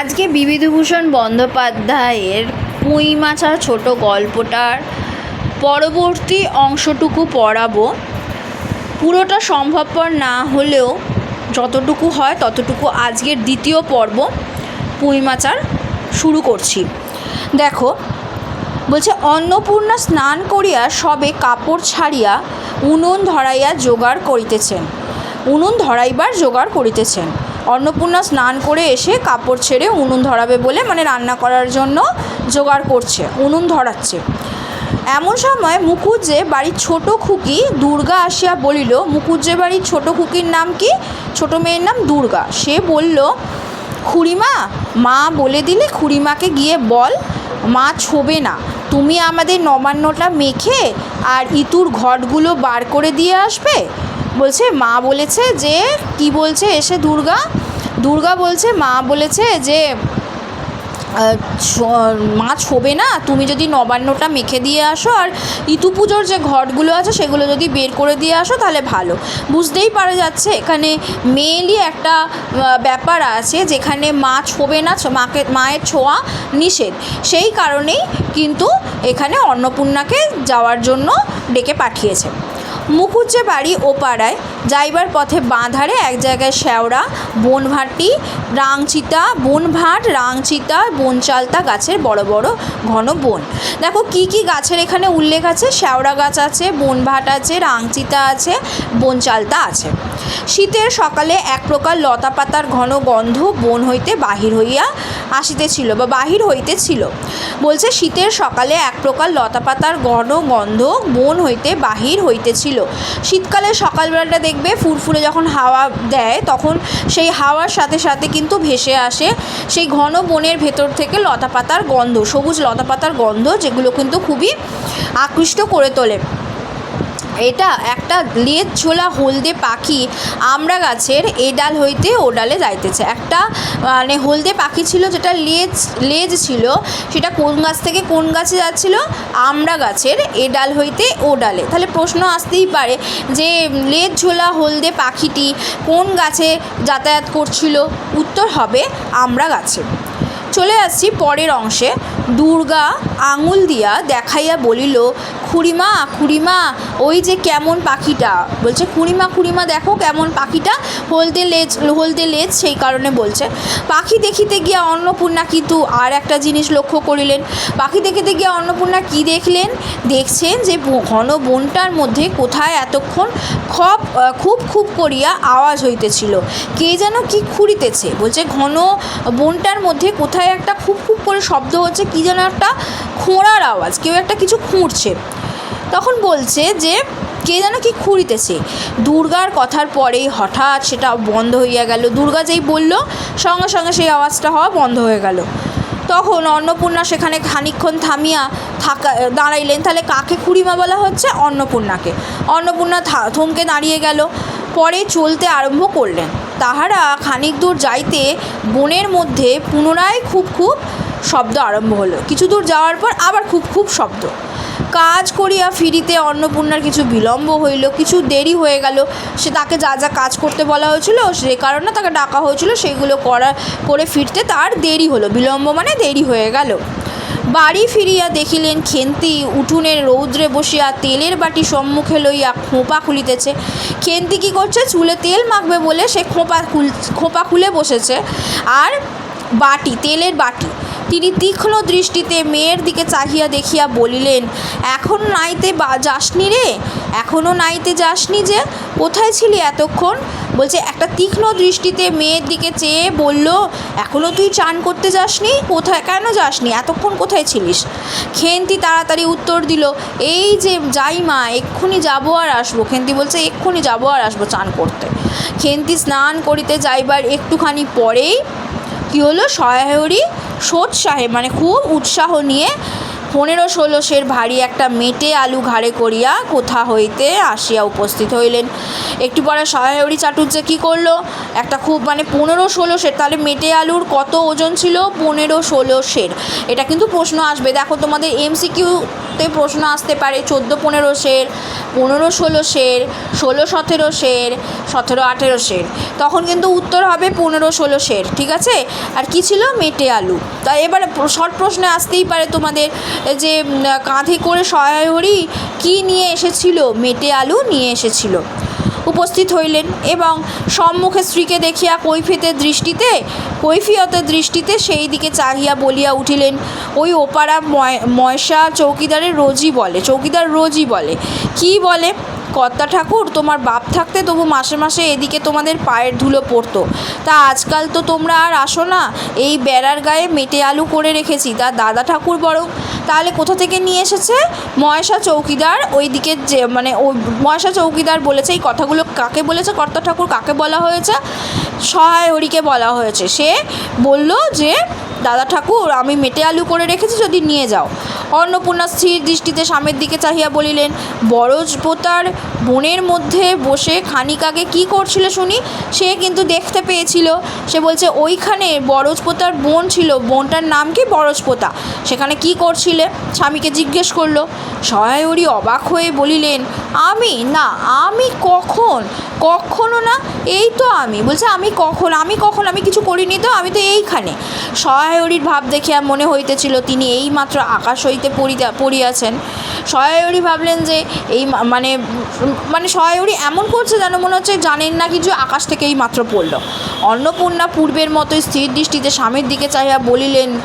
আজকে বিবিধভূষণ বন্দ্যোপাধ্যায়ের পুঁই মাছা ছোট গল্পটার পরবর্তী অংশটুকু পড়াবো। পুরোটা সম্ভবপর না হলেও যতটুকু হয় ততটুকু আজকের দ্বিতীয় পর্ব পুঁই মাচার শুরু করছি। দেখো, বলছে, অন্নপূর্ণা স্নান করিয়া সবে কাপড় ছাড়িয়া উনুন ধরাইয়া জোগাড় করিতেছেন। উনুন ধরাইবার জোগাড় করিতেছেন। অন্নপূর্ণা স্নান করে এসে কাপড় ছেড়ে উনুন ধরাবে বলে মানে রান্না করার জন্য জোগাড় করছে, উনুন ধরাচ্ছে। এমন সময় মুকুজ্জে বাড়ির ছোট খুকি দুর্গা আসিয়া বলিল মুকুজ্জে বাড়ির ছোট খুকির নাম কি? ছোট মেয়ের নাম দুর্গা। সে বলল, খুড়িমা, মা বলে দিলে খুড়িমাকে গিয়ে বল, মা ছোবে না। তুমি আমাদের নবান্নটা মেখে আর ইতুর ঘটগুলো বার করে দিয়ে আসবে? বলছে, মা বলেছে যে, কি বলছে এসে দুর্গা? দুর্গা বলছে মা বলেছে যে আহ, ছ- মা ছোবে না তুমি যদি নবান্নটা মেখে দিয়ে আসো আর ইতু পুজোর যে ঘটগুলো আছে সেগুলো যদি বের করে দিয়ে আসো তাহলে ভালো। বুঝতেই পারা যাচ্ছে এখানে মেয়েলি একটা ব্যাপার আছে যেখানে মা ছোবে না মাকে মায়ের ছোঁয়া নিষেধ। সেই কারণেই কিন্তু এখানে অন্নপূর্ণাকে যাওয়ার জন্য ডেকে পাঠিয়েছে। মুকুজ্জে বাড়ি ও পাড়ায়। যাইবার পথে বাঁধারে এক জায়গায় শ্যাওড়া বনভাটি, রাংচিতা, বনভাট, রাংচিতা, বনচালতা গাছের বড় বড় ঘন বন। দেখো কি কি গাছের এখানে উল্লেখ আছে? শ্যাওড়া গাছ আছে, বনভাট আছে, রাংচিতা আছে, বনচালতা আছে। শীতের সকালে এক প্রকার লতা পাতার ঘন গন্ধ বন হইতে বাহির হইয়া আসিতেছিল বা বাহির হইতেছিল। বলছে শীতের সকালে এক প্রকার লতাপাতার ঘন গন্ধ বন হইতে বাহির হইতেছিল। শীতকালে সকালবেলাটা দেখবে ফুরফুরে যখন হাওয়া দেয়, তখন সেই হাওয়ার সাথে সাথে কিন্তু ভেসে আসে সেই ঘন বনের ভেতর থেকে লতাপাতার গন্ধ, সবুজ লতাপাতার গন্ধ, যেগুলো কিন্তু খুবই আকৃষ্ট করে তোলে। এটা একটা লেজ ঝোলা হলদে পাখি আমড়া গাছের এ ডাল হইতে ও ডালে যাইতেছে। একটা মানে হলদে পাখি ছিল যেটা লেজ লেজ ছিল, সেটা কোন গাছ থেকে কোন গাছে যাচ্ছিল? আমড়া গাছের এ ডাল হইতে ও ডালে। তাহলে প্রশ্ন আসতেই পারে যে লেজ ঝোলা হলদে পাখিটি কোন গাছে যাতায়াত করছিল? উত্তর হবে আমড়া গাছে। চলে আসছি পরের অংশে। দুর্গা আঙুল দিয়া দেখাইয়া বলিল খুড়িমা খুড়িমা, ওই যে কেমন পাখিটা? বলছে, খুড়িমা খুড়িমা, দেখো কেমন পাখিটা। হলদে লেজ হলদে লেজ, সেই কারণে বলছে। পাখি দেখিতে গিয়া অন্নপূর্ণা কিন্তু আর একটা জিনিস লক্ষ্য করিলেন। পাখি দেখিতে গিয়া অন্নপূর্ণা কি দেখলেন? দেখছেন যে ঘন বনটার মধ্যে কোথায় এতক্ষণ খপ খুব খুব করিয়া আওয়াজ হইতেছিল। কে যেন কি খুঁড়িতেছে। বলছে, ঘন বনটার মধ্যে কোথায় একটা খুব খুব করে শব্দ হচ্ছে, কি যেন একটা খোঁড়ার আওয়াজ, কেউ একটা কিছু খুঁড়ছে। তখন বলছে যে, কে যেন কি খুঁড়িতেছে। দুর্গার কথার পরেই হঠাৎ সেটা বন্ধ হইয়া গেল। দুর্গা যেই বলল, সঙ্গে সঙ্গে সেই আওয়াজটা হওয়া বন্ধ হয়ে গেল। তখন অন্নপূর্ণা সেখানে খানিকক্ষণ থামিয়া থাকা, দাঁড়াইলেন। তাহলে কাকে খুড়িমা বলা হচ্ছে? অন্নপূর্ণাকে। অন্নপূর্ণা থমকে দাঁড়িয়ে গেল। পরে চলতে আরম্ভ করলেন। তাহারা খানিক দূর যাইতে বনের মধ্যে পুনরায় খুব খুব শব্দ আরম্ভ হলো। কিছু দূর যাওয়ার পর আবার খুব খুব শব্দ। কাজ করিয়া ফিরিতে অন্নপূর্ণার কিছু বিলম্ব হইল, কিছু দেরি হয়ে গেল। সে তাকে যা যা কাজ করতে বলা হয়েছিল, সে কারণে তাকে ডাকা হয়েছিল, সেগুলো করা, করে ফিরতে তার দেরি হলো। বিলম্ব মানে দেরি হয়ে গেল। বাড়ি ফিরিয়া দেখিলেন খেন্তি উঠুনের রৌদ্রে বসিয়া তেলের বাটি সম্মুখে লইয়া খোঁপা খুলিতেছে। খেন্তি কী করছে? চুলে তেল মাখবে বলে সে খোঁপা খুল, খোঁপা খুলে বসেছে। আর বাটি, তেলের বাটি তিনি তীক্ষ্ণ দৃষ্টিতে মেয়ের দিকে চাহিয়া দেখিয়া বলিলেন, এখন নাইতে বা, যাসনি রে? এখনও নাইতে যাসনি যে? কোথায় ছিলি এতক্ষণ? বলছে, একটা তীক্ষ্ণ দৃষ্টিতে মেয়ের দিকে চেয়ে বলল এখনও তুই চান করতে যাসনি? কোথায়, কেন যাসনি? এতক্ষণ কোথায় ছিলিস? খেন্তি তাড়াতাড়ি উত্তর দিল, এই যে, যাই মা, এক্ষুনি যাব আর আসব। খেন্তি বলছে, এক্ষুনি যাব আর আসব চান করতে। খেন্তি স্নান করিতে যাইবার একটুখানি পরেই কী হলো সহায়রি সোৎসাহে মানে খুব উৎসাহ নিয়ে পনেরো ষোলো সের ভারী একটা মেটে আলু ঘাড়ে করিয়া কোথা হইতে আসিয়া উপস্থিত হইলেন। একটু পরে সহায়রি চাটুর্যে কী করল? একটা খুব মানে পনেরো ষোলো সের, তাহলে মেটে আলুর কত ওজন ছিল? পনেরো ষোলো সের। এটা কিন্তু প্রশ্ন আসবে। দেখো তোমাদের এমসিকিউতে প্রশ্ন আসতে পারে, চোদ্দ পনেরো সের, পনেরো ষোলো সের, ষোলো সতেরো সের, সতেরো আঠেরো সের। তখন কিন্তু উত্তর হবে পনেরো ষোলো সের, ঠিক আছে? আর কি ছিল? মেটে আলু। তা এবারে শর্ট প্রশ্নে আসতেই পারে তোমাদের। যে কাঁধে করে সহায়হরি কি নিয়ে এসেছিল? মেটে আলু নিয়ে এসেছিল। উপস্থিত হইলেন এবং সম্মুখে স্ত্রীকে দেখিয়া কৈফিতের দৃষ্টিতে, কৈফিয়তের দৃষ্টিতে সেই দিকে চাহিয়া বলিয়া উঠিলেন, ওই ওপারা ময়- ময়সা চৌকিদারের রোজই বলে, চৌকিদার রোজই বলে। কি বলে? কর্তা ঠাকুর, তোমার বাপ থাকতে তবু মাসে মাসে এদিকে তোমাদের পায়ের ধুলো পড়তো। তা আজকাল তো তোমরা আর আসো না, এই বেড়ার গায়ে মেটে আলু করে রেখেছি। তা দাদা ঠাকুর বরং তাহলে কোথা থেকে নিয়ে এসেছে? ময়সা চৌকিদার ওই দিকে যে মানে ও ময়সা চৌকিদার বলেছে, এই কথাগুলো কাকে বলেছে কর্তা ঠাকুর, কাকে বলা হয়েছে? সহায় হরিকে বলা হয়েছে। সে বলল যে, দাদা ঠাকুর, আমি মেটে আলু করে রেখেছি, যদি নিয়ে যাও। অন্নপূর্ণা স্থির দৃষ্টিতে স্বামীর দিকে চাহিয়া বলিলেন বরজ পোতার বনের মধ্যে বসে খানিক আগে কী করছিল শুনি? সে কিন্তু দেখতে পেয়েছিল। সে বলছে, ওইখানে বরজপোতার বোন ছিল। বোনটার নাম কি? বরজপোতা। সেখানে কি করছিলে? স্বামীকে জিজ্ঞেস করল। সহায়রী অবাক হয়ে বলিলেন, আমি? না, আমি কখন? কখনো না, এই তো আমি। বলছে, আমি কখন? আমি কখন? আমি কিছু করিনি তো, আমি তো এইখানে। সহায়রীর ভাব দেখিয়া মনে হইতেছিল তিনি এইমাত্র আকাশ হইতে পড়িয়া পড়িয়াছেন। সহায়রী ভাবলেন যে এই মানে মানে সহায়রী এমন করছে যেন মনে হচ্ছে জানেন না কিছু আকাশ থেকে এই মাত্র পড়ল। অন্নপূর্ণা পূর্বের মতোই স্থির দৃষ্টিতে স্বামীর দিকে চাহিয়া বলিলেন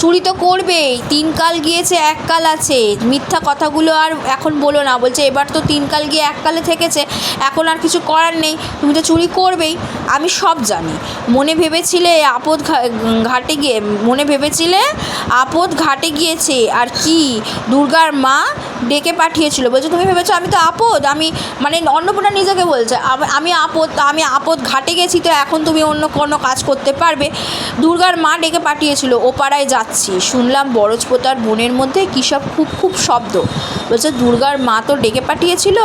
চুরি তো করবেই, তিন কাল গিয়েছে, এক কাল আছে। মিথ্যা কথাগুলো আর এখন বলো না, বলছে এবার তো তিন কাল গিয়ে এক কালে থেকেছে, এখন আর কিছু করার নেই, তুমি তো চুরি করবেই। আমি সব জানি। মনে ভেবেছিলে আপদ ঘাটে গিয়ে, মনে ভেবেছিলে আপদ ঘাটে গিয়েছে, আর কি? দুর্গার মা ডেকে পাঠিয়েছিল। বলছে, তুমি ভেবেছো আমি তো আপদ? আমি মানে অন্নপূর্ণা নিজেকে বলছে আমি আপদ আমি আপদ ঘাটে গেছি, তো এখন তুমি অন্য কোনো কাজ করতে পারবে? দুর্গার মা ডেকে পাঠিয়েছিল, ও পাড়ায় যাচ্ছি। শুনলাম বরজপোতার বনের মধ্যে কী সব খুব খুব শব্দ। বলছে, দুর্গার মা তো ডেকে পাঠিয়েছিল।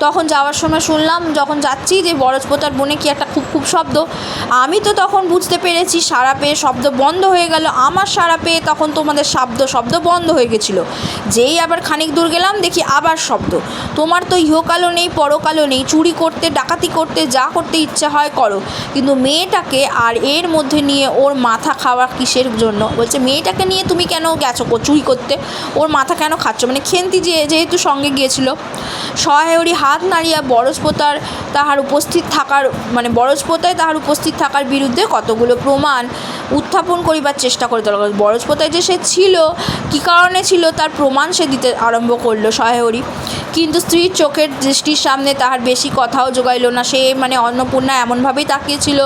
তখন যাওয়ার সময় শুনলাম, যখন যাচ্ছি, যে বরজপোতার বনে কি একটা খুব খুব শব্দ। আমি তো তখন বুঝতে পেরেছি সারা পেয়ে শব্দ বন্ধ হয়ে গেল। আমার সারা পেয়ে তখন তোমাদের শব্দ শব্দ বন্ধ হয়ে গেছিল। যেই আবার খানিক দূর গেলাম, দেখি আবার শব্দ। তোমার তো ইহকালও নেই, পরকালও নেই। চুরি করতে, ডাকাতি করতে, যা করতে ইচ্ছা হয় করো। কিন্তু মেয়েটাকে আর এর মধ্যে নিয়ে ওর মাথা খাওয়া কিসের জন্য? বলছে মেয়েটাকে নিয়ে তুমি কেন গেছো চুরি করতে? ওর মাথা কেন খাচ্ছ? মানে খেন্তি যে যেহেতু সঙ্গে গিয়েছিল সহায়রী হাত নাড়িয়া বরজপোতার তাহার উপস্থিত থাকার মানে বরজপোতায় তাহার উপস্থিত থাকার বিরুদ্ধে কতগুলো প্রমাণ উত্থাপন করিবার চেষ্টা করে তোলা বরজপোতায় যে সে ছিল, কী কারণে ছিল তার প্রমাণ সে দিতে আরম্ভ করল সহায়রী কিন্তু স্ত্রীর চোখের দৃষ্টির সামনে তাহার বেশি কথাও জোগাইল না। সে মানে অন্নপূর্ণা এমনভাবেই তাকিয়েছিল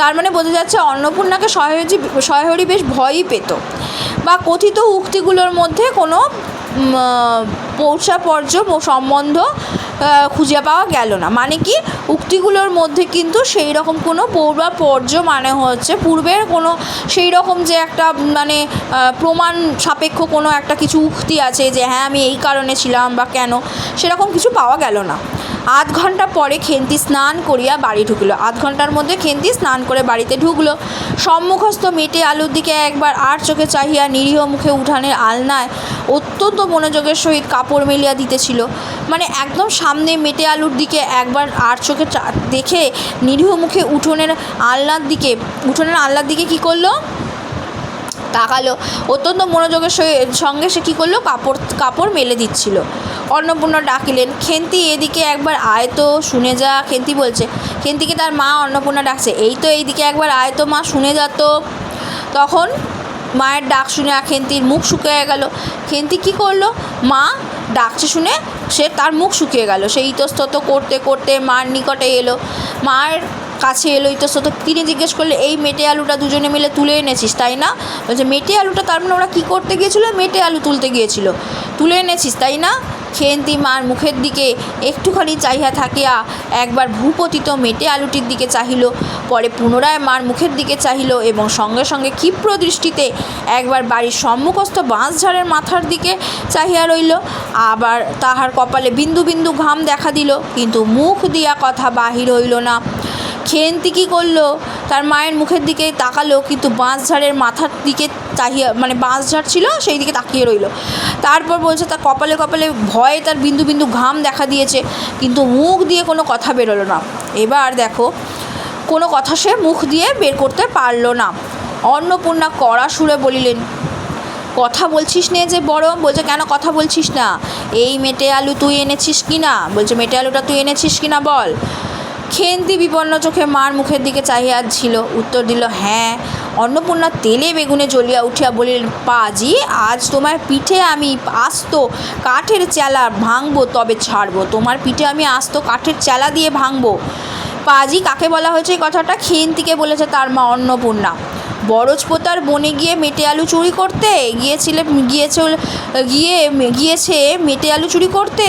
তার মানে বোঝা যাচ্ছে অন্নপূর্ণাকে সহায়জি সহায়রী বেশ ভয়ই পেত। বা কথিত উক্তিগুলোর মধ্যে কোনো পৌঁছাপর্য সম্বন্ধ খুঁজে পাওয়া গেল না। মানে কি, উক্তিগুলোর মধ্যে কিন্তু সেই রকম কোনো পূর্বাপর্য মানে হচ্ছে পূর্বের কোনো সেই রকম যে একটা মানে প্রমাণ সাপেক্ষ কোনো একটা কিছু উক্তি আছে যে হ্যাঁ আমি এই কারণে ছিলাম বা কেন, সেরকম কিছু পাওয়া গেল না। আধ ঘণ্টা পরে খেন্তি স্নান করিয়া বাড়ি ঢুকলো। আধ ঘণ্টার মধ্যে খেন্তি স্নান করে বাড়িতে ঢুকলো। সম্মুখস্থ মেটে আলুর দিকে একবার আর চোখে চাহিয়া নিরীহ মুখে উঠানের আলনায় অত্যন্ত মনোযোগের সহিত কাপড় মেলিয়া দিতেছিল। মানে একদম সামনে মেটে আলুর দিকে একবার আর চোখে দেখে নিরীহ মুখে উঠোনের আলনার দিকে উঠোনের আলনার দিকে কি করল? তাকালো অত্যন্ত মনোযোগের সঙ্গে সে কী করল? কাপড় কাপড় মেলে দিচ্ছিল। অন্নপূর্ণা ডাকিলেন, খেন্তি, এদিকে একবার আয় তো, শুনে যা। খেন্তি বলছে, খেন্তিকে তার মা অন্নপূর্ণা ডাকছে, এই তো এইদিকে একবার আয় তো মা, শুনে যা তো। তখন মায়ের ডাক শুনে খেন্তির মুখ শুকিয়ে গেল। খেন্তি কী করল? মা ডাকছে শুনে সে তার মুখ শুকিয়ে গেল। সে ইতস্তত করতে করতে মার নিকটে এলো। মায়ের কাছে এলো ইতস্তত তিনি জিজ্ঞেস করলে, এই মেটে আলুটা দুজনে মিলে তুলে এনেছিস, তাই না? বলছে, মেটে আলুটা তার মানে ওরা কী করতে গিয়েছিল? মেটে আলু তুলতে গিয়েছিল। তুলে এনেছিস, তাই না? খেন্তি মার মুখের দিকে একটুখানি চাহিয়া থাকিয়া একবার ভূপতিত মেটে আলুটির দিকে চাহিল, পরে পুনরায় মার মুখের দিকে চাহিল এবং সঙ্গে সঙ্গে ক্ষিপ্র দৃষ্টিতে একবার বাড়ির সম্মুখস্থ বাঁশঝাড়ের মাথার দিকে চাহিয়া রইল। আবার তাহার কপালে বিন্দু বিন্দু ঘাম দেখা দিল, কিন্তু মুখ দিয়া কথা বাহির হইল না। খেন্তি কী করল? তার মায়ের মুখের দিকে তাকালো, কিন্তু বাঁশঝাড়ের মাথার দিকে চাহিয়া মানে বাঁশঝাড় ছিল, সেই দিকে তাকিয়ে রইল। তারপর বলছে, তার কপালে কপালে ভয়ে তার বিন্দু বিন্দু ঘাম দেখা দিয়েছে, কিন্তু মুখ দিয়ে কোনো কথা বেরোলো না। এবার দেখো, কোনো কথা সে মুখ দিয়ে বের করতে পারল না। অন্নপূর্ণা কড়া সুরে বলিলেন, কথা বলছিস নে যে বড়। বলছে, কেন কথা বলছিস না? এই মেটে আলু তুই এনেছিস কি না বলছে, মেটে আলুটা তুই এনেছিস কি না বল? খেন্তি বিপন্ন চোখে মার মুখের দিকে চাহিয়া ছিল। উত্তর দিল হ্যাঁ অন্নপূর্ণা তেলে বেগুনে জ্বলিয়া উঠিয়া বলিলেন, পাজি, আজ তোমার পিঠে আমি আস্ত কাঠের চেলা ভাঙবো, তবে ছাড়বো। তোমার পিঠে আমি আস্ত কাঠের চেলা দিয়ে ভাঙবো। পাজি, কাকে বলা হয়েছে এই কথাটা? খেন্তিকে বলেছে তার মা অন্নপূর্ণা। বরজপোতার বনে গিয়ে মেটে আলু চুরি করতে? গিয়েছিলে গিয়েছে গিয়ে, গিয়েছে মেটে আলু চুরি করতে?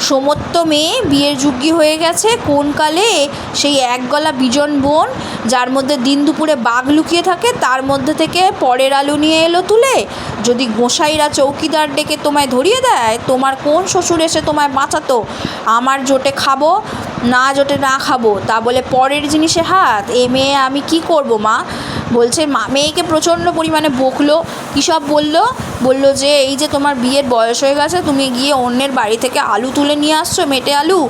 সমত্ত মেয়ে বিয়ের যোগ্যী হয়ে গেছে। কোন কালে? সেই এক গলা বিজন বোন, যার মধ্যে দিন দুপুরে বাঘ লুকিয়ে থাকে, তার মধ্যে থেকে পরের আলু নিয়ে এলো তুলে। যদি গোসাইরা চৌকিদার ডেকে তোমায় ধরিয়ে দেয়, তোমার কোন শ্বশুর এসে তোমায় বাঁচাতো? আমার জোটে খাব, না জোটে না খাব, তা বলে পরের জিনিসে হাত। এ মেয়ে আমি কি করব মা? বলছে, মা, মেয়েকে প্রচণ্ড পরিমাণে বকলো। কী সব বলল? বলল যে, এই যে তোমার বিয়ের বয়স হয়ে গেছে, তুমি গিয়ে অন্যের বাড়ি থেকে আলু তুলে নিয়ে আসছো, মেটে আলু।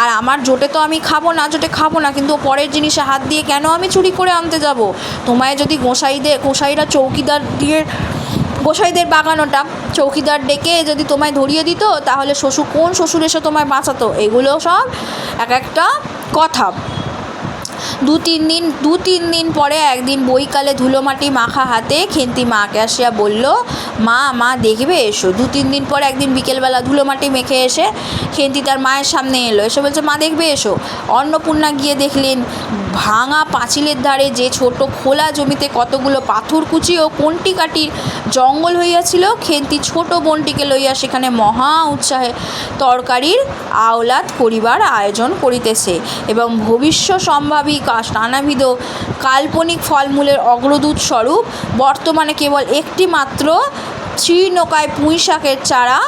আর আমার জোটে তো আমি খাব না, জোটে খাব না, কিন্তু পরের জিনিসে হাত দিয়ে কেন আমি চুরি করে আনতে যাব? তোমায় যদি গোসাইদের গোসাইরা চৌকিদার দিয়ে, গোসাইদের বাগানোটা, চৌকিদার ডেকে যদি তোমায় ধরিয়ে দিত, তাহলে শ্বশুর কোন শ্বশুর এসে তোমায় বাঁচাতো? এগুলো সব এক একটা কথা। দু তিন দিন দু তিন দিন পরে একদিন বইকালে ধুলোমাটি মাখা হাতে খেন্তি মাকে আসিয়া বলল, মা মা, দেখবে এসো। দু তিন দিন পরে একদিন বিকেলবেলা ধুলোমাটি মেখে এসে খেন্তি তার মায়ের সামনে এলো। এসে বলছে, মা, দেখবে এসো। অন্নপূর্ণা গিয়ে দেখলেন ভাঙা পাঁচিলের ধারে যে ছোট খোলা জমিতে কতগুলো পাথর কুচি ও কন্টি কাটির জঙ্গল হইয়াছিল, খেন্তি ছোট বোনটিকে লইয়া সেখানে মহা উৎসাহে তরকারির আওলাদ করিবার আয়োজন করিতেছে এবং ভবিষ্য সম্ভাবী নানাবিধ কাল্পনিক ফলমূলের অগ্রদূত স্বরূপ, বর্তমানে কেবল একটি মাত্র শ্রীনৌকায় পুঁই শাকের চারা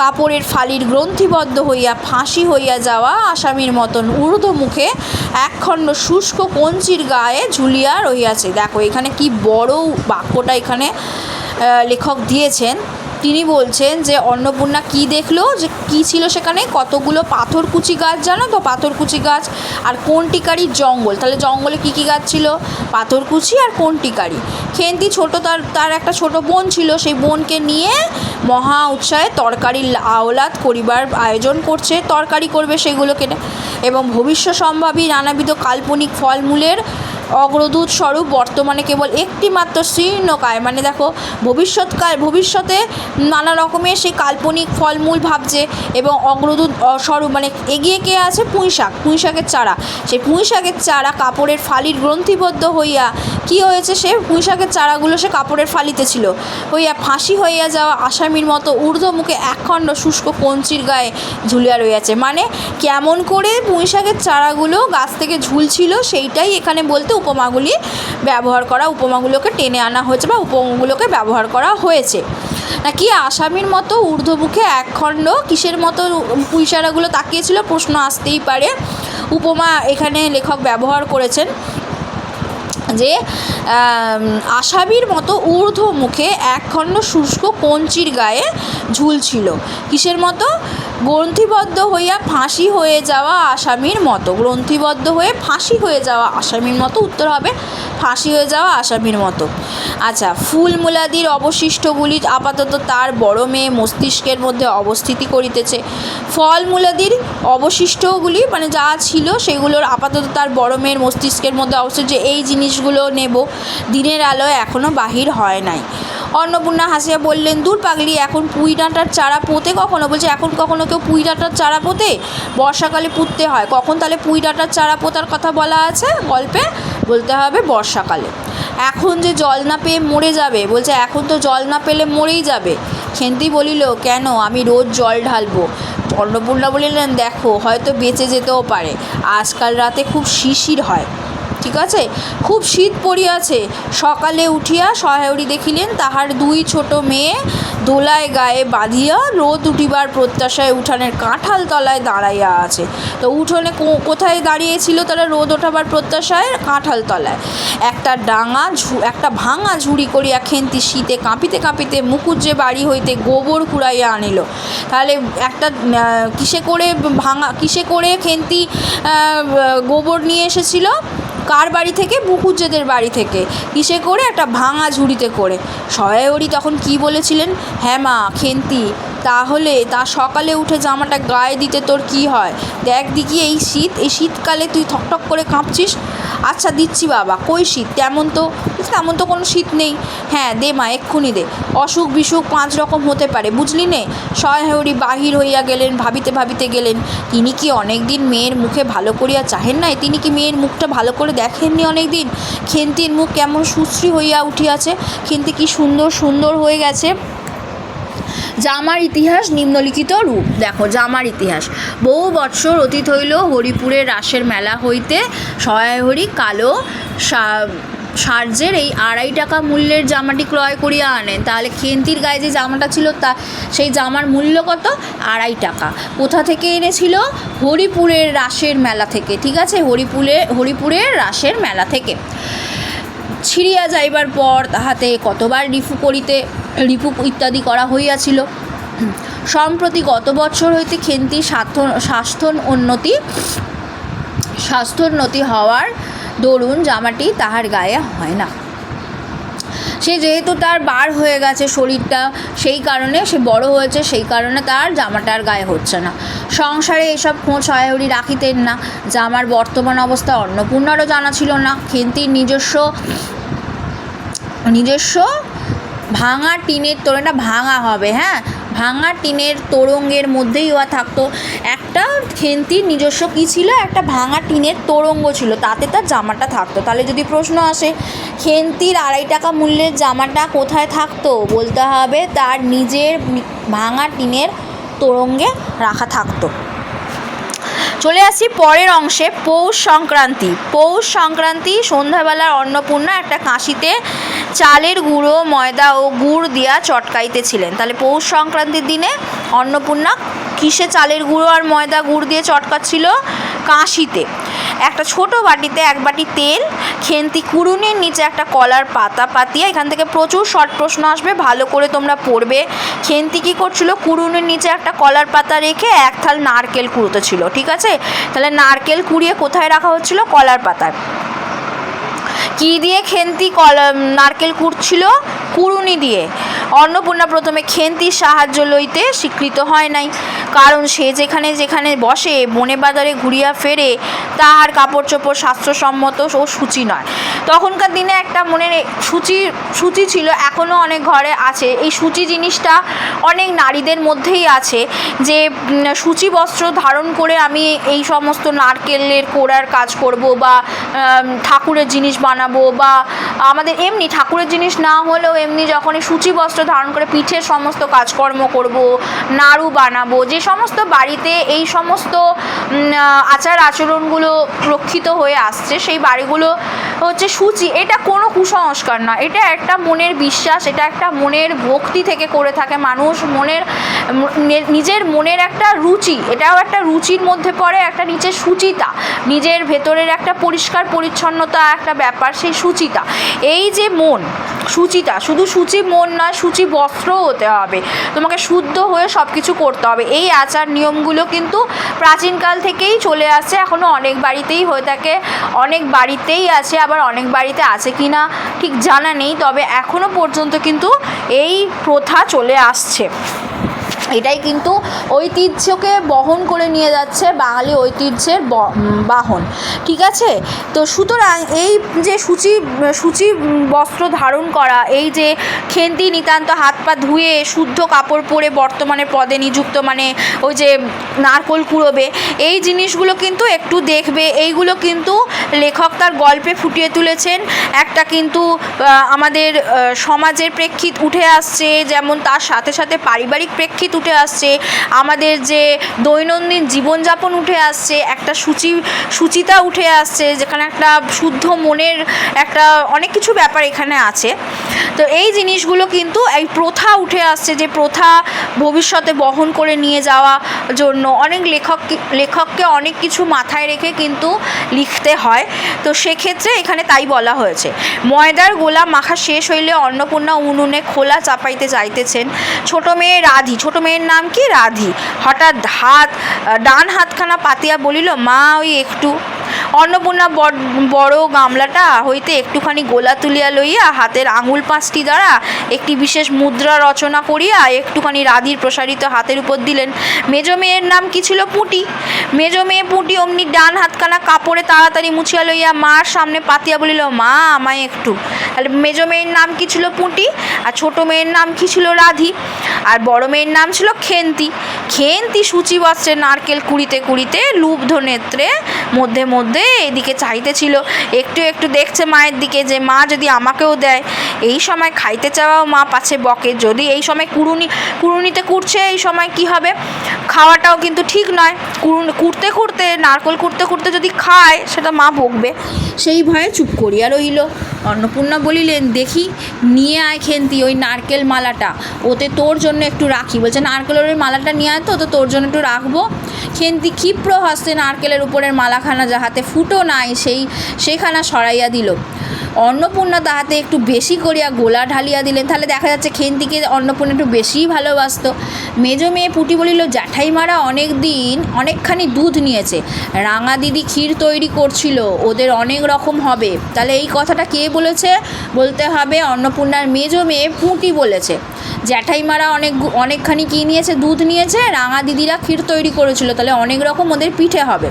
কাপড়ের ফালির গ্রন্থিবদ্ধ হইয়া ফাঁসি হইয়া যাওয়া আসামির মতন ঊর্ধ্ব মুখে একখণ্ড শুষ্ক কঞ্চির গায়ে ঝুলিয়া রহিয়াছে। দেখো, এখানে কি বড় বাক্যটা এখানে লেখক দিয়েছেন। তিনি বলছেন যে অন্নপূর্ণা কি দেখল? যে কি ছিল সেখানে? কতগুলো পাথরকুচি গাছ জানো তো? পাথরকুচি গাছ আর কোনটিকারি জঙ্গল? তাহলে জঙ্গলে কি কি গাছ ছিল? পাথরকুচি আর কোন টিকারি খেন্তি ছোট তার তার একটা ছোট বোন ছিল। সেই বোনকে নিয়ে মহা উৎসাহে তরকারির আওলাদ করিবার আয়োজন করছে। তরকারি করবে সেগুলোকে এবং ভবিষ্য সম্ভাবী নানাবিধ কাল্পনিক ফলমূলের অগ্রদূত স্বরূপ বর্তমানে কেবল একটি মাত্র শীর্ণকায় মানে দেখো ভবিষ্যৎকাল ভবিষ্যতে নানা রকমের সেই কাল্পনিক ফলমূল ভাবছে এবং অগ্রদূত স্বরূপ মানে এগিয়ে কে আছে? পুঁই শাক পুঁই চারা। সেই পুঁই শাকের চারা কাপড়ের ফালির গ্রন্থিবদ্ধ হইয়া কি হয়েছে? সে পুঁই শাকের চারাগুলো সে কাপড়ের ফালিতে ছিল। হইয়া ফাঁসি হইয়া যাওয়া আসামির মতো ঊর্ধ্ব মুখে একখণ্ড শুষ্ক কঞ্চির গায়ে ঝুলিয়া রইয়াছে। মানে কেমন করে পুঁই শাকের চারাগুলো গাছ থেকে ঝুলছিল সেইটাই এখানে বলতে উপমাগুলি ব্যবহার করা, উপমাগুলোকে টেনে আনা হয়েছে বা উপমাগুলোকে ব্যবহার করা হয়েছে। নাকি আসামির মতো ঊর্ধ্বমুখে একখণ্ড কিসের মতো পুঁইশারাগুলো তাকিয়েছিল? প্রশ্ন আসতেই পারে। উপমা এখানে লেখক ব্যবহার করেছেন যে আসামির মতো ঊর্ধ্ব মুখে একখণ্ড শুষ্ক কঞ্চির গায়ে ঝুলছিল। কিসের মতো? গ্রন্থিবদ্ধ হইয়া ফাঁসি হয়ে যাওয়া আসামির মতো। গ্রন্থিবদ্ধ হয়ে ফাঁসি হয়ে যাওয়া আসামির মতো উত্তর হবে, ফাঁসি হয়ে যাওয়া আসামির মতো। আচ্ছা ফুলমূলাদির অবশিষ্টগুলি আপাতত তার বড় মেয়ে মস্তিষ্কের মধ্যে অবস্থিতি করিতেছে। ফলমূলাদির অবশিষ্টগুলি মানে যা ছিল সেগুলোর আপাতত তার বড় মেয়ের মস্তিষ্কের মধ্যে অবস্থিত যে এই জিনিসগুলো নেব, দিনের আলোয় এখনও বাহির হয় নাই। অন্নপূর্ণা হাসিয়া বললেন, দূর পাগলি, এখন পুঁই ডাঁটার চারা পোতে কখনো? বলছে, এখন কখনো কেউ পুঁই ডাঁটার চারা পোতে? বর্ষাকালে পুঁততে হয়। কখন তাহলে পুঁই ডাঁটার চারা পোতার কথা বলা আছে গল্পে? বলতে হবে বর্ষাকালে। এখন যে জল না পেয়ে মরে যাবে? বলছে, এখন তো জল না পেলে মরেই যাবে। খেন্তি বলিল, কেন? আমি রোজ জল ঢালবো। অন্নপূর্ণা বলিলেন, দেখো, হয়তো বেঁচে যেতেও পারে। আজকাল রাতে খুব শিশির হয়। ঠিক আছে? খুব শীত পড়িয়াছে সকালে উঠিয়া সহায়রী দেখিলেন, তাহার দুই ছোট মেয়ে দোলায় গায়ে বাঁধিয়া রোদ উঠিবার প্রত্যাশায় উঠানের কাঁঠাল তলায় দাঁড়াইয়া আছে। তো উঠোনে কোথায় দাঁড়িয়েছিল তারা রোদ ওঠাবার প্রত্যাশায়? কাঁঠাল তলায়। একটা ডাঙা একটা ভাঙা ঝুড়ি করিয়া খেন্তি শীতে কাঁপিতে কাঁপিতে মুকুজ্জে বাড়ি হইতে গোবর কুড়াইয়া আনিল। তাহলে একটা কিসে করে ভাঙা, কিসে করে খেন্তি গোবর নিয়ে এসেছিল? কার বাড়ি থেকে? মুকুজ্জেদের বাড়ি থেকে। কিসে করে? একটা ভাঙা ঝুড়িতে করে। সহায়রী তখন কি বলেছিলেন? হ্যাঁ মা, খেন্তি। তাহলে তা সকালে উঠে জামাটা গায়ে দিতে তোর কি হয়? দেখ দেখি এই শীত, এই শীতকালে তুই ঠকঠক করে কাঁপছিস? আচ্ছা দিচ্ছি বাবা। কই শীত? তেমন তো তেমন তো কোনো শীত নেই। হ্যাঁ দে মা, এক্ষুনি দে। অসুখ বিসুখ পাঁচ রকম হতে পারে, বুঝলি নে? সহায়রী বাহির হইয়া গেলেন, ভাবিতে ভাবিতে গেলেন, তিনি কি অনেক দিন মেয়ের মুখে ভালো করিয়া চাহেন নাই? তিনি কি মেয়ের মুখটা ভালো করে দেখেননি অনেক দিন খেন্তির মুখ কেমন সুশ্রী হইয়া উঠিয়াছে। খেন্তি কি সুন্দর সুন্দর হয়ে গেছে। জামার ইতিহাস নিম্নলিখিত রূপ। দেখো, জামার ইতিহাস। বহু বৎসর অতীত হইল হরিপুরের রাসের মেলা হইতে। সহায় হরি কালো সার্জের এই আড়াই টাকা মূল্যের জামাটি ক্রয় করিয়া আনেন। তাহলে খেন্তির গায়ে যে জামাটা ছিল তা, সেই জামার মূল্য কত? আড়াই টাকা। কোথা থেকে এনেছিল? হরিপুরের রাসের মেলা থেকে, ঠিক আছে? হরিপুরে হরিপুরের রাসের মেলা থেকে। ছিঁড়িয়া যাইবার পর তাহাতে কতবার রিফু করিতে রিপু ইত্যাদি করা হইয়াছিল। সম্প্রতি গত বছর হইতে খেন্তি স্বাস্থ্য উন্নতি স্বাস্থ্যোন্নতি হওয়ার দরুন জামাটি তাহার গায়ে হয় না। সে যেহেতু তার বার হয়ে গেছে শরীরটা, সেই কারণে সে বড় হয়েছে, সেই কারণে তার জামাটার গায়ে হচ্ছে না। সংসারে এসব খোঁজ সহায়রি রাখিতেন না। জামার বর্তমান অবস্থা অন্নপূর্ণারও জানা ছিল না। খেন্তির নিজস্ব নিজস্ব ভাঙা টিনের তোরণটা ভাঙা হবে হ্যাঁ? ভাঙা টিনের তোরঙ্গের মধ্যেই ওয়া থাকতো। একটা খেন্তির নিজস্ব কী ছিল? একটা ভাঙা টিনের তোরঙ্গ ছিল। তাতে তার জামাটা থাকতো। তাহলে যদি প্রশ্ন আসে, খেন্তির আড়াই টাকা মূল্যের জামাটা কোথায় থাকতো? বলতে হবে তার নিজের ভাঙা টিনের তোরঙ্গে রাখা থাকতো। চলে আসি পরের অংশে, পৌষ সংক্রান্তি। পৌষ সংক্রান্তি সন্ধ্যাবেলার অন্নপূর্ণা একটা কাশিতে চালের গুঁড়ো, ময়দা ও গুড় দিয়া চটকাইতেছিলেন। তাহলে পৌষ সংক্রান্তির দিনে অন্নপূর্ণা কিসে চালের গুঁড়ো আর ময়দা গুড় দিয়ে চটকাচ্ছিল? কাশিতে। একটা ছোট বাটিতে এক বাটি তেল, খেন্তি কুড়ুনির নিচে একটা কলার পাতা পাতিয়া। এখান থেকে প্রচুর শর্ট প্রশ্ন আসবে, ভালো করে তোমরা পড়বে। খেন্তি কী করছিল? কুড়ুনির নিচে একটা কলার পাতা রেখে এক থাল নারকেল কুড়োতেছিল ঠিক আছে? তাহলে নারকেল কুড়িয়ে কোথায় রাখা হচ্ছিল? কলার পাতায়। কি দিয়ে খেন্তি কল নারকেল কুড়ছিল? কুড়ুনি দিয়ে। অন্নপূর্ণা প্রথমে খেন্তির সাহায্য লইতে স্বীকৃত হয় নাই। কারণ সে যেখানে যেখানে বসে বনে বাজারে ঘুরিয়া ফেরে, তাহার কাপড় চোপড় স্বাস্থ্যসম্মত ও সূচি নয়। তখনকার দিনে একটা মনে সূচি সূচি ছিল, এখনও অনেক ঘরে আছে। এই সূচি জিনিসটা অনেক নারীদের মধ্যেই আছে যে সূচি বস্ত্র ধারণ করে আমি এই সমস্ত নারকেলের কোড়ার কাজ করব বা ঠাকুরের জিনিস বানাবো বা, আমাদের এমনি ঠাকুরের জিনিস না হলেও এমনি যখন সূচি বস্ত্র ধারণ করে পিঠের সমস্ত কাজকর্ম করব, নাড়ু বানাবো, যে সমস্ত বাড়িতে এই সমস্ত আচার আচরণগুলো রক্ষিত হয়ে আসছে, সেই বাড়িগুলো হচ্ছে সূচি, এটা কোনো কুসংস্কার না, এটা একটা মনের বিশ্বাস, এটা একটা মনের ভক্তি থেকে করে থাকে মানুষ, মনের নিজের মনের একটা রুচি, এটাও একটা রুচির মধ্যে পড়ে, একটা নিচের সুচিতা, নিজের ভেতরের একটা পরিষ্কার পরিচ্ছন্নতা একটা ব্যাপার, সেই সুচিতা, এই যে মন, সুচিতা, শুধু সূচি মন নয় সূচি বস্ত্র হতে হবে। তোমাকে শুদ্ধ হয়ে সব কিছু করতে হবে। এই আচার নিয়মগুলো কিন্তু প্রাচীনকাল থেকেই চলে আসছে। এখনও অনেক বাড়িতেই হয়ে থাকে। অনেক বাড়িতেই আছে, আবার অনেক বাড়িতে আছে কি না ঠিক জানা নেই। তবে এখনও পর্যন্ত কিন্তু এই প্রথা চলে আসছে। এটাই কিন্তু ঐতিহ্যকে বহন করে নিয়ে যাচ্ছে বাঙালি ঐতিহ্যের বাহন। ঠিক আছে? তো সুতরাং এই যে সূচি সূচি বস্ত্র ধারণ করা, এই যে খেন্তি নিতান্ত হাত পা ধুয়ে শুদ্ধ কাপড় পরে বর্তমানে পদে নিযুক্ত মানে ওই যে নারকোল কুড়োবে, এই জিনিসগুলো কিন্তু একটু দেখবে। এইগুলো কিন্তু লেখক তার গল্পে ফুটিয়ে তুলেছেন। একটা কিন্তু আমাদের সমাজের প্রেক্ষিত উঠে আসছে, যেমন তার সাথে সাথে পারিবারিক প্রেক্ষিত উঠে আসছে, আমাদের যে দৈনন্দিন জীবনযাপন উঠে আসছে, একটা সূচি, সুচিতা উঠে আসছে, যেখানে একটা শুদ্ধ মনের একটা অনেক কিছু ব্যাপার এখানে আছে। তো এই জিনিসগুলো কিন্তু এই প্রথা উঠে আসছে যে প্রথা ভবিষ্যতে বহন করে নিয়ে যাওয়া জন্য অনেক লেখক, লেখককে অনেক কিছু মাথায় রেখে কিন্তু লিখতে হয়। তো সেক্ষেত্রে এখানে তাই বলা হয়েছে, ময়দার গোলা মাখা শেষ হইলে অন্নপূর্ণা উনুনে খোলা চাপাইতে যাইতেছেন। ছোট মেয়ে রাধি, ছোট মেয়ের নাম কি? রাধি। হঠাৎ হাত ডান হাতখানা পাতিয়া বলিল মা ওই একটু অন্নপূর্ণা বড় গামলাটা হইতে একটুখানি গোলা তুলিয়া লইয়া হাতের আঙুল পাঁচটি দ্বারা একটি বিশেষ মুদ্রা রচনা করিয়া একটুখানি রাধির প্রসারিত হাতের উপর দিলেন। মেজ মেয়ের নাম কি ছিল পুঁটি? মেজ মেয়ে পুঁটি অমনি ডান হাতখানা কাপড়ে তাড়াতাড়ি মুছিয়া লইয়া মার সামনে পাতিয়া বলিল, মা, আমায় একটু। তাহলে মেজ মেয়ের নাম কি ছিল পুঁটি? আর ছোট মেয়ের নাম কি ছিল রাধি? আর বড় মেয়ের নাম ছিল খেন্তি। খেন্তি সূচি বস্ত্রে নারকেল কুড়িতে কুড়িতে লুব্ধ নেত্রে মধ্যে মধ্যে এদিকে চাইতেছিল একটু একটু দেখছে মায়ের দিকে যে, মা যদি আমাকেও দেয়, এই সময় খাইতে চাওয়াও মা পাছে বকে। যদি এই সময় কুড়ুনি, কুড়ুনিতে কুড়ছে, এই সময় কি হবে? খাওয়াটাও কিন্তু ঠিক নয়। কুড়ুন, কুড়তে কুড়তে, নারকল কুড়তে কুড়তে যদি খায়, সেটা মা বকবে। সেই ভয়ে চুপ করিয়া রইল। অন্নপূর্ণা বলিলেন, দেখি, নিয়ে আয় খেন্তি ওই নারকেল মালাটা। ওতে তোর জন্য একটু রাখি। বলছে, নারকেলের ওই মালাটা নিয়ে আয় তো তো তোর জন্য একটু রাখব। খেন্তি ক্ষিপ্র হস্তে নারকেলের উপরের মালাখানা যাহাতে ফুটো নাই, সেই সেখানা সরাইয়া দিল। অন্নপূর্ণা তাহাতে একটু বেশি করিয়া গোলা ঢালিয়া দিলেন। তাহলে দেখা যাচ্ছে খেন্তিকে অন্নপূর্ণা একটু বেশিই ভালোবাসত। মেজো মেয়ে পুটি বলিল, জ্যাঠাইমারা অনেক দিন অনেকখানি দুধ নিয়েছে। রাঙা দিদি ক্ষীর তৈরি করছিল, ওদের অনেক রকম হবে। তাহলে এই কথাটা কে বলেছে, বলতে হবে অন্নপূর্ণার মেজো মেয়ে পুঁটি বলেছে। জ্যাঠাইমারা অনেক অনেকখানি কী নিয়েছে? দুধ নিয়েছে, রাঙা দিদিরা ক্ষীর তৈরি করেছিল, তাহলে অনেক রকম ওদের পিঠে হবে।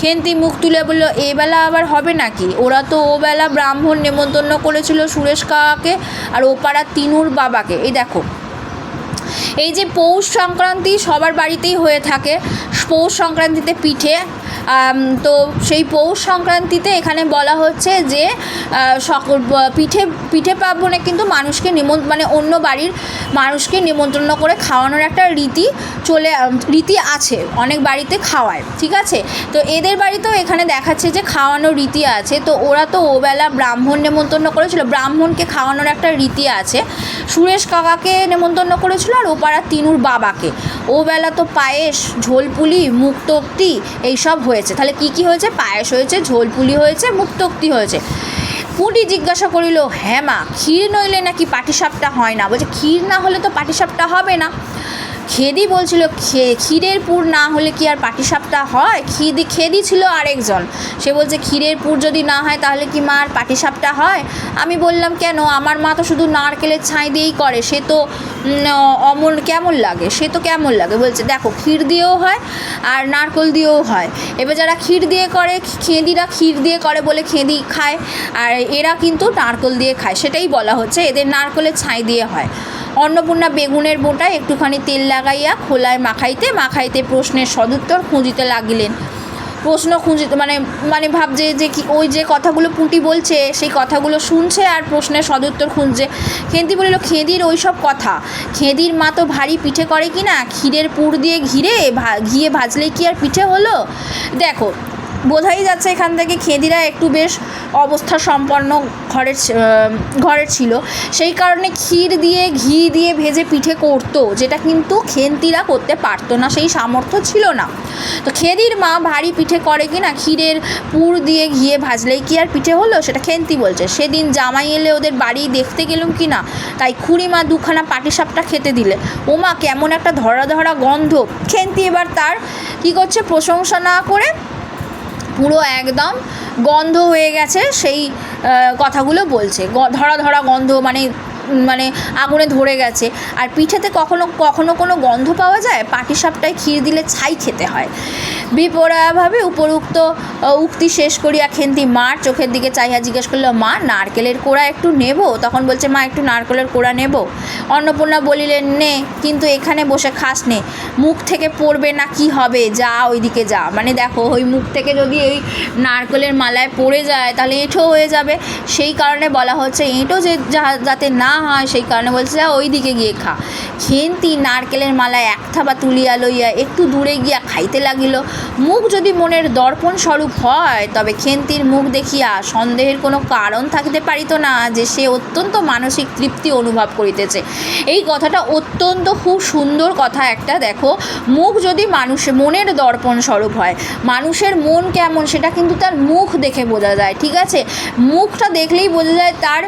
খেন্তি মুখ তুলে বলল এবেলা আবার হবে নাকি? ওরা তো ও বেলা ব্রাহ্মণ নেমন্তন্ন করেছিল সুরেশ কাকাকে আর ওপাড়ার তিনুর বাবাকে। এই দেখো এই যে পৌষ সংক্রান্তি সবার বাড়িতেই হয়ে থাকে। পৌষ সংক্রান্তিতে পিঠে। তো সেই পৌষ সংক্রান্তিতে এখানে বলা হচ্ছে যে সকল পিঠে পিঠে পার্বণে কিন্তু মানুষকে নিমন মানে অন্য বাড়ির মানুষকে নিমন্ত্রণ করে খাওয়ানোর একটা রীতি চলে, রীতি আছে, অনেক বাড়িতে খাওয়ায়, ঠিক আছে? তো এদের বাড়িতেও এখানে দেখাচ্ছে যে খাওয়ানোর রীতি আছে। তো ওরা তো ওবেলা ব্রাহ্মণ নেমন্তন্ন করেছিল। ব্রাহ্মণকে খাওয়ানোর একটা রীতি আছে। সুরেশ কাকাকে নেমন্তন্ন করেছিল আর ওপাড়ার তিনুর বাবাকে। ও বেলা তো পায়েস, ঝোলপুলি, মুক্তোক্তি এইসব হয়েছে। তাহলে কি কি হয়েছে? পায়েস হয়েছে, ঝোলপুলি হয়েছে, মুক্তোক্তি হয়েছে। পুটি জিজ্ঞাসা করিল হ্যাঁ মা, ক্ষীর নইলে নাকি পাটিসাপটা হয় না? বলছে, ক্ষীর না হলে তো পাটিসাপটা হবে না। খেদি বলছিল ক্ষীরের পুর না হলে কি আর পাটিসাপটা হয়? খিদি, খেদি ছিল আরেকজন। সে বলছে, ক্ষীরের পুর যদি না হয় তাহলে কি মা আর পাটিসাপটা হয়? আমি বললাম, কেন? আমার মা তো শুধু নারকেলের ছাই দিয়েই করে। সে তো অমন কেমন লাগে? সে তো কেমন লাগে? বলছে, দেখো, ক্ষীর দিয়েও হয় আর নারকল দিয়েও হয়। এবার যারা ক্ষীর দিয়ে করে, খেঁদিরা ক্ষীর দিয়ে করে বলে খেঁদি খায়। আর এরা কিন্তু নারকল দিয়ে খায়। সেটাই বলা হচ্ছে, এদের নারকলের ছাই দিয়ে হয়। অন্নপূর্ণা বেগুনের বোঁটায় একটুখানি তেল লাগাইয়া খোলায় মাখাইতে মাখাইতে প্রশ্নের সদুত্তর খুঁজিতে লাগিলেন। প্রশ্ন খুঁজিতে মানে মানে ভাবছে যে কি, ওই যে কথাগুলো পুঁটি বলছে, সেই কথাগুলো শুনছে আর প্রশ্নের সদুত্তর খুঁজছে। খেন্তি বলিল, খেঁদির ওই সব কথা? খেঁদির মা তো ভারী পিঠে করে কি না? ক্ষীরের পুর দিয়ে ঘিরে ঘিয়ে ভাজলেই কি আর পিঠে হলো? দেখো বোঝাই যাচ্ছে এখান থেকে খেদিরা একটু বেশ অবস্থা সম্পন্ন ঘরের ঘরের ছিল। সেই কারণে ক্ষীর দিয়ে, ঘি দিয়ে ভেজে পিঠে করতো, যেটা কিন্তু খেন্তিরা করতে পারতো না, সেই সামর্থ্য ছিল না। তো খেদির মা ভারী পিঠে করে কি না ক্ষীরের পুর দিয়ে ঘিয়ে ভাজলেই কি আর পিঠে হলো? সেটা খেন্তি বলছে। সেদিন জামাই এলে ওদের বাড়ি দেখতে গেলুম কি না তাই খুঁড়ি মা দুখানা পাটিসাপটা খেতে দিলে। ওমা, কেমন একটা ধরা ধরা গন্ধ। খেন্তি এবার তার কি করছে, প্রশংসা না করে পুরো একদম গন্ধ হয়ে গেছে সেই কথাগুলো বলছে। ধরা ধরা গন্ধ মানে মানে আগুনে ধরে গেছে। আর পিঠেতে কখনো কখনো কোনো গন্ধ পাওয়া যায়? পাটিসাপটায় ক্ষীর দিলে ছাই খেতে হয়। বিপরাভাবে উপরুক্ত উক্তি শেষ করিয়া খেন্তি মার চোখের দিকে চাইয়া জিজ্ঞেস করল, মা, নারকেলের কোড়া একটু নেব? তখন বলছে, মা, একটু নারকেলের কোড়া নেব। অন্নপূর্ণা বলিলেন, নে, কিন্তু এখানে বসে খাস নে। মুখ থেকে পড়বে না কি হবে? যা, ওইদিকে যা। মানে দেখো, ওই মুখ থেকে যদি এই নারকেলের মালায় পড়ে যায়, তাহলে এঁঠো হয়ে যাবে। সেই কারণে বলা হচ্ছে, এঁটো যে, যা- যাতে না হয় সেই কারণে বলছে, যা, ওই দিকে গিয়ে খা। খেন্তি নারকেলের মালায় এক থাবা তুলিয়া লইয়া একটু দূরে গিয়া খাইতে লাগিল। মুখ যদি মনের দর্পণ স্বরূপ হয়, তবে খেন্তির মুখ দেখিয়া সন্দেহের কোনো কারণ থাকিতে পারিত না যে সে অত্যন্ত মানসিক তৃপ্তি অনুভব করিতেছে। এই কথাটা অত্যন্ত খুব সুন্দর কথা একটা, দেখো। মুখ যদি মানুষের মনের দর্পণ স্বরূপ হয়, মানুষের মন কেমন সেটা কিন্তু তার মুখ দেখে বোঝা যায়, ঠিক আছে? মুখটা দেখলেই বোঝা যায় তার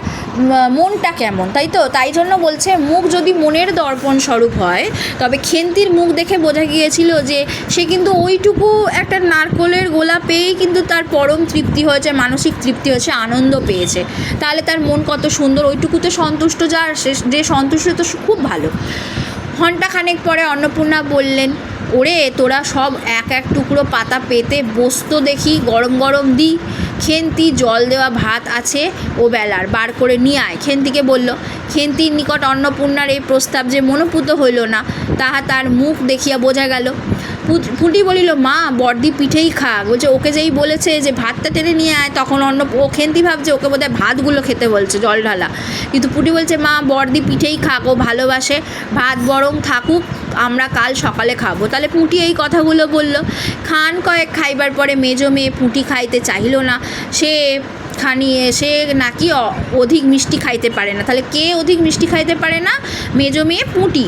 মনটা কেমন। তাই তো? তাই জন্য বলছে, মুখ যদি মনের দর্পণ স্বরূপ হয়, তবে খেন্তির মুখ দেখে বোঝা গিয়েছিল যে সে কিন্তু ওইটুকু একটা নারকোলের গোলা পেয়েই কিন্তু তার পরম তৃপ্তি হয়েছে, মানসিক তৃপ্তি হয়েছে, আনন্দ পেয়েছে। তাহলে তার মন কত সুন্দর, ওইটুকুতে সন্তুষ্ট যার যে সন্তুষ্ট তো খুব ভালো। ঘণ্টাখানেক পরে অন্নপূর্ণা বললেন, ওরে, তোরা সব এক এক টুকরো পাতা পেতে বসতো দেখি, গরম গরম দি। খেন্তি জল দেওয়া ভাত আছে ও বেলার, বার করে নিয়ে আয়। খেন্তিকে বলল, খেন্তির নিকট অন্নপূর্ণার এই প্রস্তাব যে মনোপুত হইল না, তাহা তার মুখ দেখিয়া বোঝা গেল। পুটি বলিল, মা বর্দি পিঠেই খা বলছে, ওকে যেই বলেছে যে ভাতটা টেনে নিয়ে আয়, তখন অন্য ও খেন্তি ভাবছে, ওকে বোধহয় ভাতগুলো খেতে বলছে, জল ঢালা। কিন্তু পুটি বলছে, মা বর্দি পিঠেই খাক, ও ভালোবাসে। ভাত বরং থাকুক, আমরা কাল সকালে খাব। তাহলে পুঁটি এই কথাগুলো বলল। খান কয়েক খাইবার পরে মেজো মেয়ে পুঁটি খাইতে চাইল না। সে খানি সে নাকি অধিক মিষ্টি খাইতে পারে না। তাহলে কে অধিক মিষ্টি খাইতে পারে না? মেজো মেয়ে পুঁটি।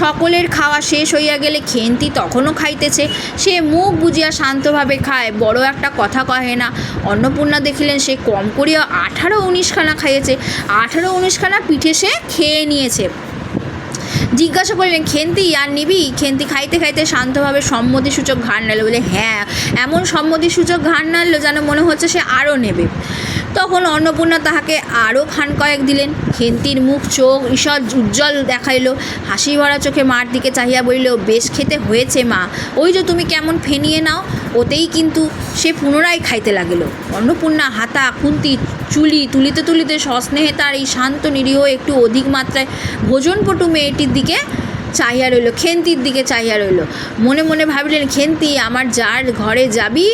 সকলের খাওয়া শেষ হইয়া গেলে খেন্তি তখনও খাইতেছে। সে মুখ বুঝিয়া শান্তভাবে খায়, বড় একটা কথা কহে না। অন্নপূর্ণা দেখিলেন সে কম করিয়া আঠারো উনিশখানা খাইয়েছে। আঠারো উনিশখানা পিঠে সে খেয়ে নিয়েছে। জিজ্ঞাসা করলেন, খেন্তি আর নিবি? খেন্তি খাইতে খাইতে শান্তভাবে সম্মতিসূচক ঘাড় নাড়ল। বলে হ্যাঁ এমন সম্মতিসূচক ঘাড় নাড়লো যেন মনে হচ্ছে সে আরও নেবে। তখন অন্নপূর্ণা তাহাকে আরও খান কয়েক দিলেন। খেন্তির মুখ, চোখ, ঈষৎ উজ্জ্বল দেখাইল। হাসি ভরা চোখে মার দিকে চাহিয়া বলিল, বেশ খেতে হয়েছে মা, ওই যে তুমি কেমন ফেনিয়ে নাও, ওতেই কিন্তু সে পুনরায় খাইতে লাগিল। অন্নপূর্ণা হাতা, খুন্তি চুলি তুলিতে তুলিতে সস্নেহে তার এই শান্ত নিরীহ একটু অধিক মাত্রায় ভোজনপটু মেয়েটির দিকে চাহিয়া রইল, খেন্তির দিকে চাহিয়া রইল। মনে মনে ভাবলেন, খেন্তি, আমার যার ঘরে যাবি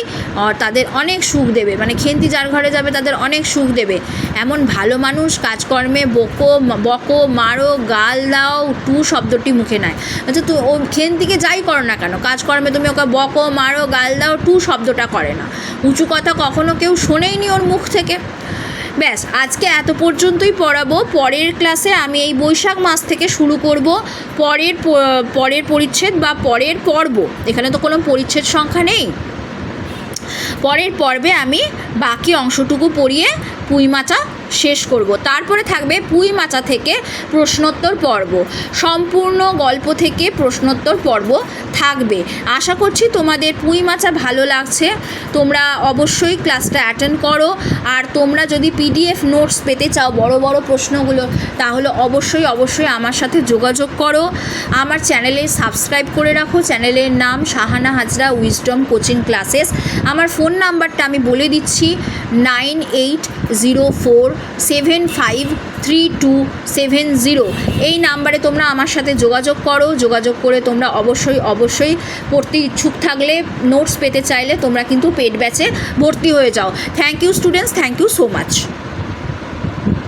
তাদের অনেক সুখ দেবে। মানে খেন্তি যার ঘরে যাবে, তাদের অনেক সুখ দেবে। এমন ভালো মানুষ, কাজকর্মে বকো বকো, মারো, গাল দাও, টু শব্দটি মুখে নেয়। আচ্ছা তো ও খেন্তিকে যাই করো না কেন? কাজকর্মে তুমি ওকে বকো, মারো, গাল দাও, টু শব্দটা করে না। উঁচু কথা কখনো কেউ শোনেইনি ওর মুখ থেকে। ব্যাস, আজকে এত পর্যন্তই পড়াবো। পরের ক্লাসে আমি এই বৈশাখ মাস থেকে শুরু করব। পরের পরের পরিচ্ছেদ বা পরের পর্ব। এখানে তো কোনো পরিচ্ছেদ সংখ্যা নেই। পরের পর্বে আমি বাকি অংশটুকু পড়িয়ে পুঁই মাচা শেষ করব। তারপরে থাকবে পুঁই মাচা থেকে প্রশ্নোত্তর পর্ব। সম্পূর্ণ গল্প থেকে প্রশ্নোত্তর পর্ব থাকবে। আশা করছি তোমাদের পুঁই মাচা ভালো লাগছে। তোমরা অবশ্যই ক্লাসটা অ্যাটেন্ড করো। আর তোমরা যদি পিডিএফ নোটস পেতে চাও বড় বড় প্রশ্নগুলো, তাহলে অবশ্যই অবশ্যই আমার সাথে যোগাযোগ করো। আমার চ্যানেলে সাবস্ক্রাইব করে রাখো। চ্যানেলের নাম Shahana Hazra wisdom coaching classes. আমার ফোন নাম্বারটা আমি বলে দিচ্ছি, nine eight zero four seven five three two seven zero. এই নাম্বারে তোমরা আমার সাথে যোগাযোগ করো। যোগাযোগ করে তোমরা অবশ্যই অবশ্যই পড়তে ইচ্ছুক থাকলে নোটস পেতে চাইলে তোমরা কিন্তু পেড ব্যাচে ভর্তি হয়ে যাও। Thank you students thank you so much